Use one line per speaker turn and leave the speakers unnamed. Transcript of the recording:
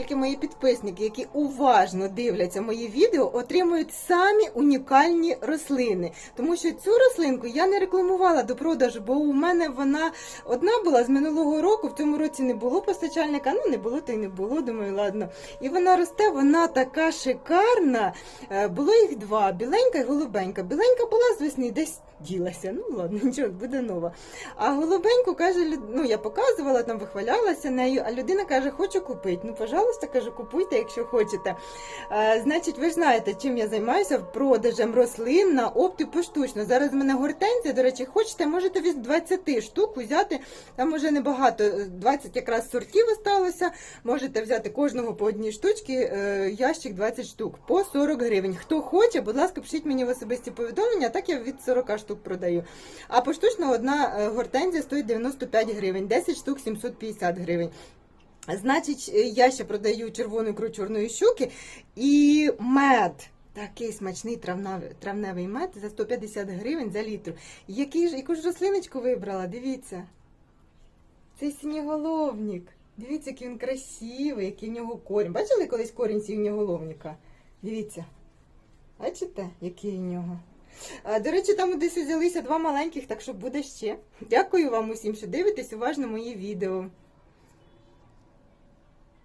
тільки мої підписники, які уважно дивляться мої відео, отримують самі унікальні рослини. Тому що цю рослинку я не рекламувала до продажу, бо у мене вона одна була з минулого року. В цьому році не було постачальника. Ну не було, то й не було. Думаю, ладно. І вона росте, вона така шикарна. Е, Було їх два: біленька і голубенька. Біленька була з весни, десь ділася. Ну ладно, нічого, буде нова. А голубеньку каже, ну я показувала, там вихвалялася нею, а людина каже, хочу купити. Ну, пожалуйста, кажу, купуйте, якщо хочете. Е, значить, ви знаєте, чим я займаюся продажем рослин на опті поштучно. Зараз в мене гортензія, до речі, хочете, можете від 20 штук взяти. Там уже небагато, е, 20 якраз сортів осталося. Можете взяти кожного по одній штучці, е, ящик 20 штук по 40 гривень. Хто хоче, будь ласка, пишіть мені в особисті повідомлення, так я від 40 штук продаю. А поштучно одна е, гортензія стоїть 95 гривень, 10 штук 750 гривень. Значить, е, я ще продаю червону ікру чорної щуки і мед. Такий смачний травневий, травневий мед за 150 гривень за літр. Який ж, яку ж рослиночку вибрала? Дивіться. Це синьоголовник. Дивіться, який він красивий, який в нього корінь. Бачили колись корінь синьоголовника? Дивіться. Бачите, який у нього? До речі, там десь взялися два маленьких, так що буде ще. Дякую вам усім, що дивитесь уважно мої відео.